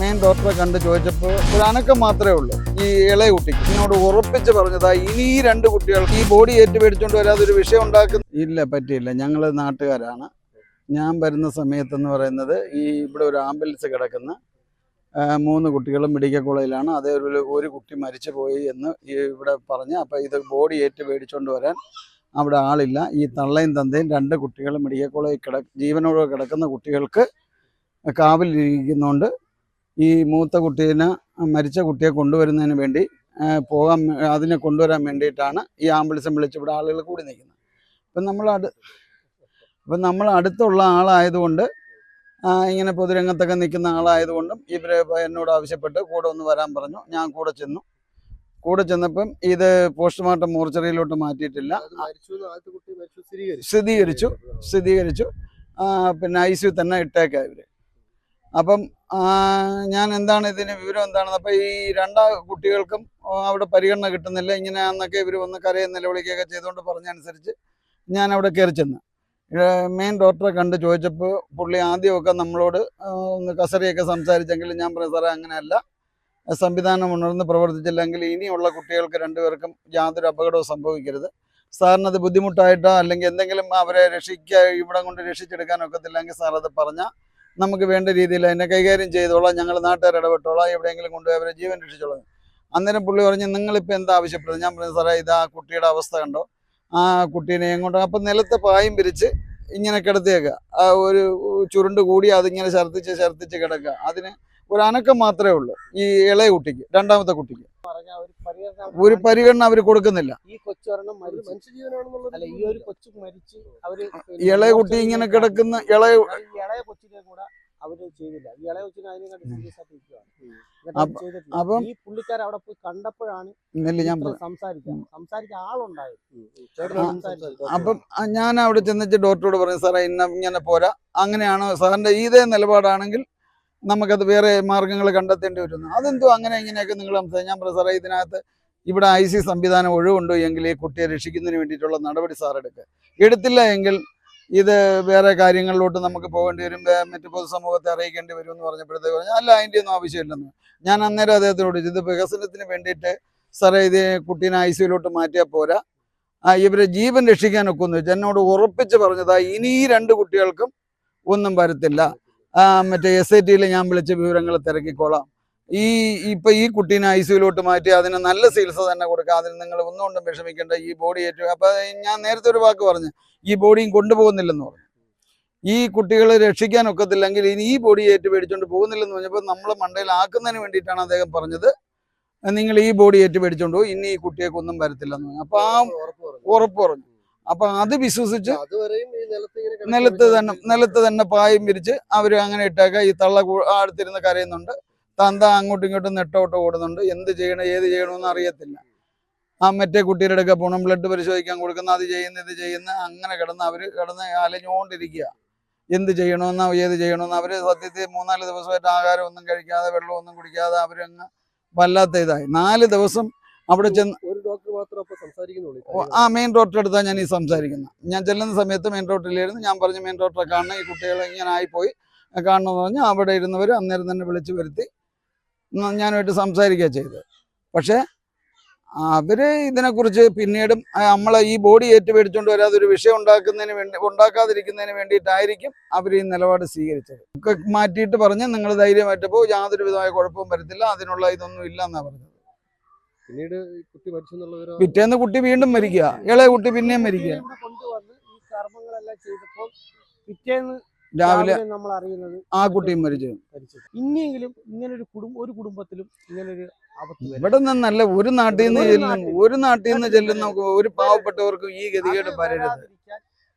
Main ഡോക്ടറെ കണ്ട് ചോദിച്ചപ്പോൾ ഒരു അനക്കം മാത്രമേ ഉള്ളൂ ഈ ഇളയ കുട്ടിക്ക്. എന്നോട് ഉറപ്പിച്ച് പറഞ്ഞതാ ഇനി ഈ രണ്ട് കുട്ടികൾക്ക് ഈ ബോഡി ഏറ്റുപേടിച്ചുകൊണ്ട് വരാതെ ഒരു വിഷയം ഉണ്ടാക്കുന്ന ഇല്ല പറ്റിയില്ല. ഞങ്ങൾ നാട്ടുകാരാണ്. ഞാൻ വരുന്ന സമയത്തെന്ന് പറയുന്നത് ഈ ഇവിടെ ഒരു ആംബുലൻസ് കിടക്കുന്ന മൂന്ന് കുട്ടികളും മെഡിക്കൽ കോളേജിലാണ്. അതേ ഒരു കുട്ടി മരിച്ചു പോയി എന്ന് ഇവിടെ പറഞ്ഞ് അപ്പോൾ ഇത് ബോഡി ഏറ്റ് മേടിച്ചുകൊണ്ട് വരാൻ അവിടെ ആളില്ല. ഈ തള്ളയും തന്തയും രണ്ട് കുട്ടികളും മെഡിക്കൽ കോളേജിൽ കിട ജീവനോടെ കിടക്കുന്ന കുട്ടികൾക്ക് കാവലിരിക്കുന്നതുകൊണ്ട് ഈ മൂത്ത കുട്ടീനെ മരിച്ച കുട്ടിയെ കൊണ്ടുവരുന്നതിന് വേണ്ടി പോകാൻ അതിനെ കൊണ്ടുവരാൻ വേണ്ടിയിട്ടാണ് ഈ ആംബുലൻസും വിളിച്ച് ഇവിടെ ആളുകൾ കൂടി നിൽക്കുന്നത്. അപ്പം നമ്മൾ അടു അപ്പം നമ്മൾ അടുത്തുള്ള ആളായതുകൊണ്ട് ഇങ്ങനെ പൊതുരംഗത്തൊക്കെ നിൽക്കുന്ന ആളായതുകൊണ്ടും ഇവർ എന്നോട് ആവശ്യപ്പെട്ട് കൂടെ ഒന്ന് വരാൻ പറഞ്ഞു. ഞാൻ കൂടെ ചെന്നു. കൂടെ ചെന്നപ്പം ഇത് പോസ്റ്റ്മോർട്ടം മോർച്ചറിയിലോട്ട് മാറ്റിയിട്ടില്ല. സ്ഥിരീകരിച്ചു. സ്ഥിരീകരിച്ചു. സ്ഥിരീകരിച്ചു പിന്നെ ഐ സി തന്നെ ഇട്ടേക്കാം ഇവർ അപ്പം ഞാൻ എന്താണ് ഇതിന് വിവരം എന്താണെന്ന് അപ്പം ഈ രണ്ടാ കുട്ടികൾക്കും അവിടെ പരിഗണന കിട്ടുന്നില്ല. ഇങ്ങനെ ഇങ്ങനെയാന്നൊക്കെ ഇവർ വന്ന് കരയും നിലവിളിക്കുകയൊക്കെ ചെയ്തുകൊണ്ട് പറഞ്ഞനുസരിച്ച് ഞാൻ അവിടെ കയറി ചെന്ന്. മെയിൻ ഡോക്ടറെ കണ്ട് ചോദിച്ചപ്പോൾ പുള്ളി ആദ്യമൊക്കെ നമ്മളോട് ഒന്ന് കസറിയൊക്കെ സംസാരിച്ചെങ്കിലും ഞാൻ പറഞ്ഞു സാറേ അങ്ങനെയല്ല. സംവിധാനം ഉണർന്ന് പ്രവർത്തിച്ചില്ലെങ്കിൽ ഇനിയുള്ള കുട്ടികൾക്ക് രണ്ടുപേർക്കും യാതൊരു അപകടവും സംഭവിക്കരുത്. സാറിനത് ബുദ്ധിമുട്ടായിട്ടോ അല്ലെങ്കിൽ എന്തെങ്കിലും അവരെ രക്ഷിക്കുക ഇവിടെ കൊണ്ട് രക്ഷിച്ചെടുക്കാൻ ഒക്കത്തില്ലെങ്കിൽ സാർ അത് പറഞ്ഞാൽ നമുക്ക് വേണ്ട രീതിയിൽ അതിനെ കൈകാര്യം ചെയ്തോളാം ഞങ്ങൾ നാട്ടുകാർ ഇടപെട്ടോളാം എവിടെയെങ്കിലും കൊണ്ടുപോയി അവരെ ജീവൻ രക്ഷിച്ചോളാം. അന്നേരം പുള്ളി പറഞ്ഞ് നിങ്ങളിപ്പോൾ എന്താ ആവശ്യപ്പെടുന്നത് ഞാൻ പറഞ്ഞു സാറേ ഇതാ കുട്ടിയുടെ അവസ്ഥ കണ്ടോ? ആ കുട്ടീനെ എങ്ങോട്ടോ അപ്പം നിലത്ത് പായം പിരിച്ച് ഇങ്ങനെ കിടത്തിയേക്കുക ആ ഒരു ചുരുണ്ട് കൂടി അതിങ്ങനെ ഛർദ്ദിച്ച് ഛർദ്ദിച്ച് കിടക്കുക അതിന് ഒരു അനക്കം മാത്രമേ ഉള്ളൂ ഈ ഇളയ കുട്ടിക്ക് രണ്ടാമത്തെ കുട്ടിക്ക്. ഒരു പരിഗണന ഒരു പരിഗണന അവർ കൊടുക്കുന്നില്ല. ഈ കൊച്ചൊരെണ്ണം മരിച്ചു. മനുഷ്യജീവനാണെന്നുള്ളത് അല്ല ഈ ഒരു കൊച്ചു മരിച്ച് അവർ ഇളയ കുട്ടി ഇങ്ങനെ കിടക്കുന്ന ഇളയ ഈ ഇളയ കൊച്ചിനെ കൂടെ അവർ ചെയ്തില്ല. ഈ ഇളയ കൊച്ചിനെ അതിനെക്കാട്ടി സീരിയസ് ആയിട്ട് ഇരിക്കുകയാണ് എന്നിട്ട് അപ്പ- ഈ പുള്ളിക്കാർ അവിടെ പോയി കണ്ടപ്പോഴാണ് ഞാൻ സംസാരിക്കാൻ. സംസാരിക്കാൻ ആളുണ്ടായത്. ചേട്ടനോട് അപ്പം ഞാൻ അവിടെ ചെന്നിച്ച് ഡോക്ടറോട് പറഞ്ഞു സാറേ ഇന്ന ഇങ്ങനെ പോരാ. അങ്ങനെയാണോ സാറിന്റെ ഇതേ നിലപാടാണെങ്കിൽ നമുക്കത് വേറെ മാർഗങ്ങൾ കണ്ടെത്തേണ്ടി വരുന്നു. അതെന്തോ അങ്ങനെ ഇങ്ങനെയൊക്കെ നിങ്ങൾ സംസാരിച്ചു. ഞാൻ പറഞ്ഞു സാറേ ഇതിനകത്ത് ഇവിടെ ഐ സി സംവിധാനം ഒഴിവുണ്ടോ എങ്കിൽ ഈ കുട്ടിയെ രക്ഷിക്കുന്നതിന് വേണ്ടിയിട്ടുള്ള നടപടി സാർ എടുക്കുക എടുത്തില്ല എങ്കിൽ ഇത് വേറെ കാര്യങ്ങളിലോട്ട് നമുക്ക് പോകേണ്ടി വരും. മറ്റു പൊതുസമൂഹത്തെ അറിയിക്കേണ്ടി വരും എന്ന് പറഞ്ഞപ്പോഴത്തേക്ക് പറഞ്ഞു അല്ല അതിന്റെ ഒന്നും ആവശ്യമില്ലെന്ന്. ഞാൻ അന്നേരം അദ്ദേഹത്തിനോട് ഇത് വികസനത്തിന് വേണ്ടിയിട്ട് സാറേ ഇത് കുട്ടീനെ ഐ സിയിലോട്ട് മാറ്റിയാൽ പോരാ. ആ ഇവരെ ജീവൻ രക്ഷിക്കാനൊക്കെ ഒന്നും എന്നോട് ഉറപ്പിച്ച് പറഞ്ഞതാ ഇനി ഈ രണ്ട് കുട്ടികൾക്കും ഒന്നും വരത്തില്ല. മറ്റേ എസ് ഐ ടിയിൽ ഞാൻ വിളിച്ച വിവരങ്ങൾ തിരക്കിക്കോളാം. ഈ ഇപ്പൊ ഈ കുട്ടീനെ ഐ സിയിലോട്ട് മാറ്റി അതിന് നല്ല ചികിത്സ തന്നെ കൊടുക്കുക അതിന് നിങ്ങൾ ഒന്നുകൊണ്ടും വിഷമിക്കേണ്ട ഈ ബോഡി ഏറ്റവും അപ്പൊ ഞാൻ നേരത്തെ ഒരു വാക്ക് പറഞ്ഞു. ഈ ബോഡിയും കൊണ്ടുപോകുന്നില്ലെന്ന് പറഞ്ഞു. ഈ കുട്ടികളെ രക്ഷിക്കാൻ ഒക്കത്തില്ലെങ്കിൽ ഇനി ഈ ബോഡി ഏറ്റു മേടിച്ചുകൊണ്ട് പോകുന്നില്ലെന്ന് പറഞ്ഞപ്പോൾ നമ്മൾ മണ്ടയിൽ ആക്കുന്നതിന് വേണ്ടിയിട്ടാണ് അദ്ദേഹം പറഞ്ഞത്. നിങ്ങൾ ഈ ബോഡി ഏറ്റു മേടിച്ചുകൊണ്ട് പോകും ഇനി ഈ കുട്ടിയൊക്കെ ഒന്നും വരത്തില്ലെന്ന് പറഞ്ഞു. അപ്പൊ ആ ഉറപ്പ് പറഞ്ഞു. അപ്പൊ അത് വിശ്വസിച്ച് നിലത്ത് തന്നെ നിലത്ത് തന്നെ പായും വിരിച്ച് അവർ അങ്ങനെ ഇട്ടേക്ക. ഈ തള്ള അടുത്തിരുന്ന് കരയുന്നുണ്ട്. തന്ത അങ്ങോട്ടും ഇങ്ങോട്ടും നെട്ടോട്ട് ഓടുന്നുണ്ട്. എന്ത് ചെയ്യണം ഏത് ചെയ്യണമെന്ന് അറിയത്തില്ല. ആ മറ്റേ കുട്ടിയുടെ അടുക്ക പോണം ബ്ലഡ് പരിശോധിക്കാൻ കൊടുക്കുന്ന അത് ചെയ്യുന്ന ഇത് ചെയ്യുന്ന അങ്ങനെ കിടന്ന് അവർ കിടന്ന് അലഞ്ഞുകൊണ്ടിരിക്കുക. എന്ത് ചെയ്യണമെന്ന് ഏത് ചെയ്യണമെന്ന്. അവർ സത്യത്തിൽ മൂന്നാൽ ദിവസമായിട്ട് ആഹാരം ഒന്നും കഴിക്കാതെ വെള്ളമൊന്നും കുടിക്കാതെ അവരങ്ങ് വല്ലാത്ത ഇതായി. നാല് ദിവസം അവിടെ ചെന്ന് ഒരു ഡോക്ടർ മാത്രം അപ്പൊ സംസാരിക്കുന്നുള്ളൂ ഈ ഓ, കാര്യങ്ങൾ. ആ മെയിൻ ഡോക്ടറെ അടുത്താണ് ഞാൻ ഈ സംസാരിക്കുന്നത് ഞാൻ ചെല്ലുന്ന സമയത്ത് മെയിൻ ഡോക്ടറിലായിരുന്നു ഞാൻ പറഞ്ഞു മെയിൻ ഡോക്ടറെ കാണണം. ഈ കുട്ടികളെ ഇങ്ങനെ ആയിപ്പോയി കാണണമെന്ന് പറഞ്ഞു അവിടെ ഇരുന്നവർ അന്നേരം തന്നെ വിളിച്ചു വരുത്തി. ഞാനുമായിട്ട് സംസാരിക്കുക ചെയ്തത്. പക്ഷേ അവർ ഇതിനെക്കുറിച്ച് പിന്നീടും നമ്മളെ ഈ ബോഡി ഏറ്റുപേടിച്ചുകൊണ്ട് വരാതെ ഒരു വിഷയം ഉണ്ടാക്കുന്നതിന് വേണ്ടി ഉണ്ടാക്കാതിരിക്കുന്നതിന് വേണ്ടിയിട്ടായിരിക്കും അവർ ഈ നിലപാട് സ്വീകരിച്ചത്. ഒക്കെ മാറ്റിയിട്ട് പറഞ്ഞ് നിങ്ങൾ ധൈര്യമായിട്ട് പോകും യാതൊരു വിധമായ കുഴപ്പവും വരത്തില്ല അതിനുള്ള ഇതൊന്നും ഇല്ല എന്നാണ് പറഞ്ഞത്. പിന്നീട് കുട്ടി മരിച്ചു എന്നുള്ള ഒരു പിറ്റേന്ന് കുട്ടി വീണ്ടും മരിക്കുക ഇളയ കുട്ടി പിന്നെയും മരിക്കുക ഇവിടെ കൊണ്ടുവന്ന് ഈ കർമ്മങ്ങളെല്ലാം ചെയ്തപ്പോൾ പിറ്റേന്ന് രാവിലെ നമ്മൾ അറിയുന്നത് ആ കുട്ടിയും മരിച്ചു. ഇനിയെങ്കിലും ഇങ്ങനെ ഒരു കുടുംബം ഒരു കുടുംബത്തിലും ഇങ്ങനെ ഒരു ഇവിടെ നിന്നല്ല ഒരു നാട്ടിൽ നിന്ന് ഒരു ചെല്ലുന്ന നാട്ടിൽ. ഒരു നാട്ടിൽ നിന്ന് ചെല്ലുന്ന ഒരു പാവപ്പെട്ടവർക്കും ഈ ഗതികേട് വരരുത്